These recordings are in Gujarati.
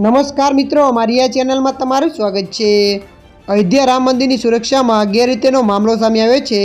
નમસ્કાર મિત્રો મારી આ ચેનલમાં તમારું સ્વાગત છે. અયોધ્યા રામ મંદિરની સુરક્ષામાં ગેરરીતેનો મામલો સામે આવ્યો છે.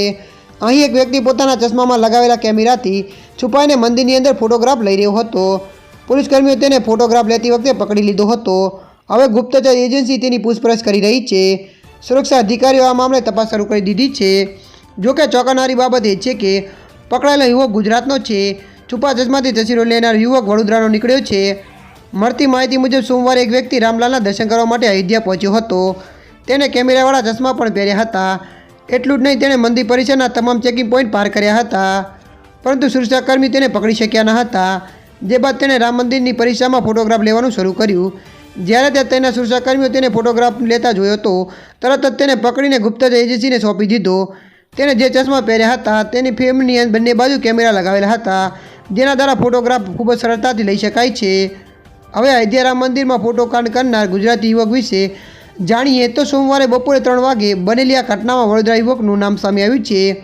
અહીં એક વ્યક્તિ પોતાના ચશ્મામાં લગાવેલા કેમેરાથી છુપાઈને મંદિરની અંદર ફોટોગ્રાફ લઈ રહ્યો હતો. પોલીસકર્મીઓ તેને ફોટોગ્રાફ લેતી વખતે પકડી લીધો હતો. હવે ગુપ્તચર એજન્સી તેની પૂછપરછ કરી રહી છે. સુરક્ષા અધિકારીઓ આ મામલે તપાસ શરૂ કરી દીધી છે. જોકે ચોંકાવનારી બાબત એ છે કે પકડાયેલો યુવક ગુજરાતનો છે. છુપા ચશ્માથી તસવીરો લેનાર યુવક વડોદરાનો નીકળ્યો છે. મળતી માહિતી મુજબ સોમવારે એક વ્યક્તિ રામલાલના દર્શન કરવા માટે અયોધ્યા પહોંચ્યો હતો. તેને કેમેરાવાળા ચશ્મા પણ પહેર્યા હતા. એટલું જ નહીં, તેણે મંદિર પરિસરના તમામ ચેકિંગ પોઈન્ટ પાર કર્યા હતા. પરંતુ સુરક્ષાકર્મી તેને પકડી શક્યા ન હતા. જે બાદ તેણે રામ મંદિરની પરીક્ષામાં ફોટોગ્રાફ લેવાનું શરૂ કર્યું. જ્યારે તે તેના સુરક્ષાકર્મીઓ તેને ફોટોગ્રાફ લેતા જોયો હતો, તરત જ તેને પકડીને ગુપ્તચર એજન્સીને સોંપી દીધો. તેણે જે ચશ્મા પહેર્યા હતા, તેની ફિલ્મની બંને બાજુ કેમેરા લગાવેલા હતા, જેના દ્વારા ફોટોગ્રાફ ખૂબ જ સરળતાથી લઈ શકાય છે. હવે અયોધ્યારામ મંદિરમાં ફોટોકાંડ કરનાર ગુજરાતી યુવક વિશે જાણીએ તો સોમવારે બપોરે ત્રણ વાગે બનેલી આ ઘટનામાં વડોદરા યુવકનું નામ સામે આવ્યું છે.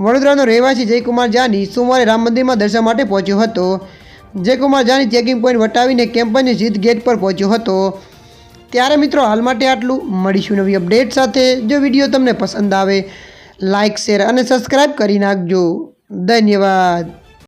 વડોદરાનો રહેવાસી જયકુમાર જાની સોમવારે રામ મંદિરમાં દર્શન માટે પહોંચ્યો હતો. જયકુમાર જાની ચેકિંગ પોઈન્ટ વટાવીને કેમ્પસની જીત ગેટ પર પહોંચ્યો હતો. ત્યારે મિત્રો હાલ માટે આટલું. મળીશું નવી અપડેટ સાથે. જો વીડિયો તમને પસંદ આવે લાઇક શેર અને સબસ્ક્રાઈબ કરી નાખજો. ધન્યવાદ.